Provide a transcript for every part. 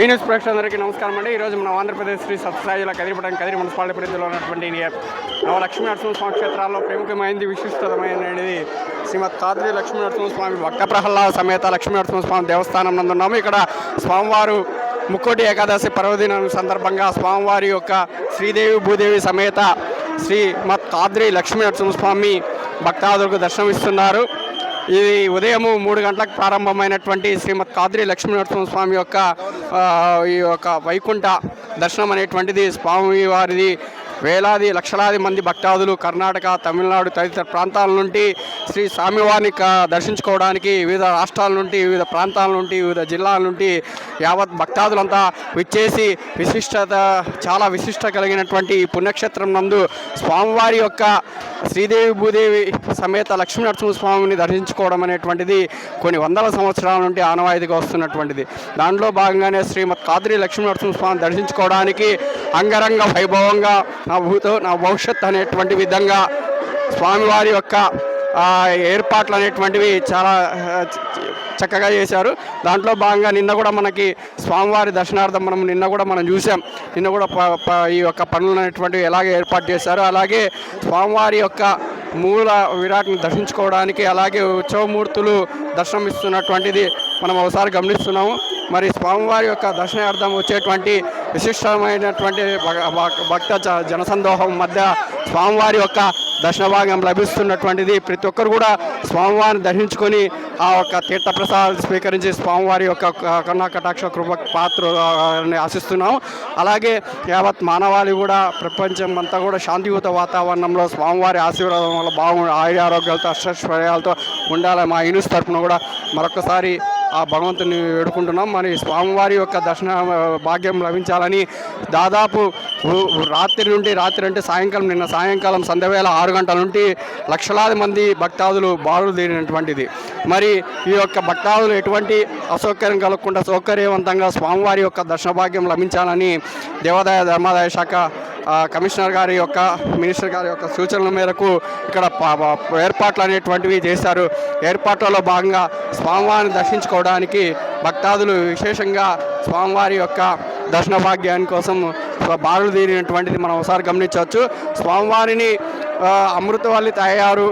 ఈ న్యూస్ ప్రేక్షకులందరికీ నమస్కారం అండి. ఈరోజు మనం ఆంధ్రప్రదేశ్ శ్రీ సత్యసాయిల కదిరిపటం కదిరి మున్సిపాలిటీ పరిధిలో ఉన్నటువంటి నవ లక్ష్మీ నరసింహస్వామి క్షేత్రాల్లో ప్రముఖమైనది విశిష్టమైనది శ్రీమద్ తాత్రి లక్ష్మీ నరసింహస్వామి భక్త ప్రహ్లాద సమేత లక్ష్మీ నరసింహస్వామి దేవస్థానం నందున్నాము ఇక్కడ స్వామివారు ముక్కోటి ఏకాదశి పర్వదినం సందర్భంగా స్వామివారి యొక్క శ్రీదేవి భూదేవి సమేత శ్రీ మత్ కాద్రి లక్ష్మీ నరసింహస్వామి భక్తాదులకు దర్శనమిస్తున్నారు. ఇది ఉదయము మూడు గంటలకు ప్రారంభమైనటువంటి శ్రీమద్ కాద్రి లక్ష్మీనరసింహస్వామి యొక్క ఈ యొక్క వైకుంఠ దర్శనం అనేటువంటిది స్వామి వారిది. వేలాది లక్షలాది మంది భక్తాదులు కర్ణాటక తమిళనాడు తదితర ప్రాంతాల నుండి శ్రీ స్వామివారిని దర్శించుకోవడానికి వివిధ రాష్ట్రాల నుండి వివిధ ప్రాంతాల నుండి వివిధ జిల్లాల నుండి యావత్ భక్తాదులంతా విచ్చేసి విశిష్టత చాలా విశిష్ట కలిగినటువంటి ఈ పుణ్యక్షేత్రం నందు స్వామివారి యొక్క శ్రీదేవి భూదేవి సమేత లక్ష్మీ నరసింహస్వామిని దర్శించుకోవడం అనేటువంటిది కొన్ని వందల సంవత్సరాల నుండి ఆనవాయితీగా వస్తున్నటువంటిది. దాంట్లో భాగంగానే శ్రీమద్ కాద్రి లక్ష్మీ నరసింహస్వామిని దర్శించుకోవడానికి అంగరంగ వైభవంగా నా భూతో నా భవిష్యత్ అనేటువంటి విధంగా స్వామివారి యొక్క ఏర్పాట్లు అనేటువంటివి చాలా చక్కగా చేశారు. దాంట్లో భాగంగా నిన్న కూడా మనకి స్వామివారి దర్శనార్థం మనం నిన్న కూడా మనం చూసాం నిన్న కూడా ఈ యొక్క పనులు అనేటువంటివి ఎలాగే ఏర్పాటు చేశారు. అలాగే స్వామివారి యొక్క మూల విరాట్ని దర్శించుకోవడానికి అలాగే ఉత్సవమూర్తులు దర్శనం ఇస్తున్నటువంటిది మనం ఒకసారి గమనిస్తున్నాము. మరి స్వామివారి యొక్క దర్శనార్థం వచ్చేటువంటి విశిష్టమైనటువంటి భగ- భక్త జ- జనసందోహం మధ్య స్వామివారి యొక్క దర్శన భాగం లభిస్తున్నటువంటిది. ప్రతి ఒక్కరు కూడా స్వామివారిని దర్శించుకొని ఆ యొక్క తీర్థప్రసాదాలు స్వీకరించి స్వామివారి యొక్క క- కటాక్ష కృప పాత్ర ఆశిస్తున్నాం. అలాగే యావత్ మానవాళి కూడా ప్రపంచం అంతా కూడా శాంతియుత వాతావరణంలో స్వామివారి ఆశీర్వాదం వల్ల బాగు ఆయుర ఆరోగ్యాలతో అష్టశ్వర్యాలతో ఉండాలని మా యూనిస్ తరఫున కూడా మరొకసారి ఆ భగవంతుని వేడుకుంటున్నాం. మరి స్వామివారి యొక్క దర్శన భాగ్యం లభించాలని దాదాపు రాత్రి నుండి రాత్రి అంటే సాయంకాలం నిన్న సాయంకాలం సంధ్యవేళ ఆరు గంటల నుండి లక్షలాది మంది భక్తాదులు బారులు తీరినటువంటిది. మరి ఈ యొక్క భక్తాదులు ఎటువంటి అసౌకర్యం కలగకుండా సౌకర్యవంతంగా స్వామివారి యొక్క దర్శన భాగ్యం లభించాలని దేవాదాయ ధర్మాదాయ శాఖ కమిషనర్ గారి యొక్క మినిస్టర్ గారి యొక్క సూచనల మేరకు ఇక్కడ ఏర్పాట్లు అనేటువంటివి చేశారు. ఏర్పాట్లలో భాగంగా స్వామివారిని దర్శించుకోవడానికి భక్తాదులు విశేషంగా స్వామివారి యొక్క దర్శన భాగ్యాన్ని కోసం బారులు తీరినటువంటిది మనం ఒకసారి గమనించవచ్చు. స్వామివారిని అమృతవల్లి తయారు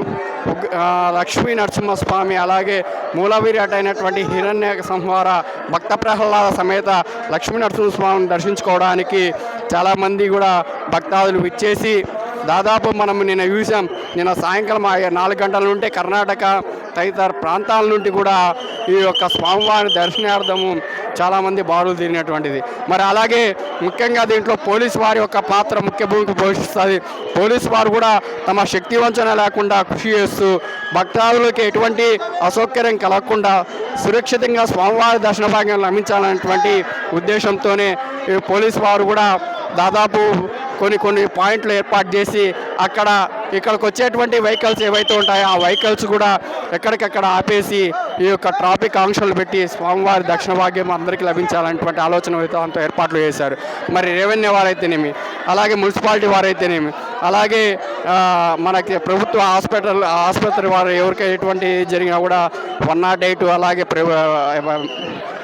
లక్ష్మీ నరసింహస్వామి అలాగే మూలవీరట అయినటువంటి హిరణ్య సంహార భక్త ప్రహ్లాద సమేత లక్ష్మీ నరసింహస్వామిని దర్శించుకోవడానికి చాలామంది కూడా భక్తాదులు విచ్చేసి దాదాపు మనం నిన్న చూసాం. నిన్న సాయంకాలం ఆ నాలుగు గంటల నుండి కర్ణాటక తదితర ప్రాంతాల నుండి కూడా ఈ యొక్క స్వామివారి దర్శనార్థము చాలామంది బారులు తిరిగినటువంటిది. మరి అలాగే ముఖ్యంగా దీంట్లో పోలీసు వారి యొక్క పాత్ర ముఖ్య భూమిక పోషిస్తుంది. పోలీసు వారు కూడా తమ శక్తి వంచన లేకుండా కృషి చేస్తూ భక్తాదులకి ఎటువంటి అసౌకర్యం కలగకుండా సురక్షితంగా స్వామివారి దర్శన భాగ్యం లభించాలనేటువంటి ఉద్దేశంతోనే ఈ పోలీసు వారు కూడా దాదాపు కొన్ని కొన్ని పాయింట్లు ఏర్పాటు చేసి అక్కడ ఇక్కడికి వచ్చేటువంటి వెహికల్స్ ఏవైతే ఉంటాయో ఆ వెహికల్స్ కూడా ఎక్కడికక్కడ ఆపేసి ఈ యొక్క ట్రాఫిక్ ఆంక్షలు పెట్టి స్వామివారి దక్షిణ భాగ్యం అందరికీ లభించాలనేటువంటి ఆలోచన అంత ఏర్పాట్లు చేశారు. మరి రెవెన్యూ వారైతేనేమి? అలాగే మున్సిపాలిటీ వారైతేనేమి? అలాగే మనకి ప్రభుత్వ హాస్పిటల్ ఆసుపత్రి వారు ఎవరికైనా ఎటువంటి జరిగినా కూడా వన్ నాట్ ఎయిట్ అలాగే ప్ర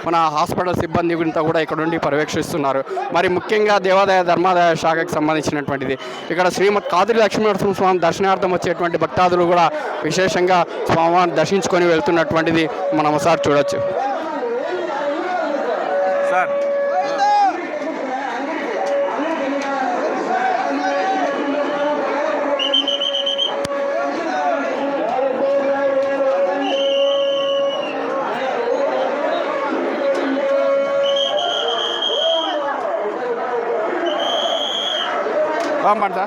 మన హాస్పిటల్ సిబ్బంది గురించి కూడా ఇక్కడ నుండి పర్యవేక్షిస్తున్నారు. మరి ముఖ్యంగా దేవాదాయ ధర్మాదాయ శాఖకు సంబంధించినటువంటిది. ఇక్కడ శ్రీమద్ కాదిరి లక్ష్మీనరసింహ స్వామి దర్శనార్థం వచ్చేటువంటి భక్తాదులు కూడా విశేషంగా స్వామివారిని దర్శించుకొని వెళ్తున్నటువంటిది మనం ఒకసారి చూడొచ్చు. ಮಾಡ್ದ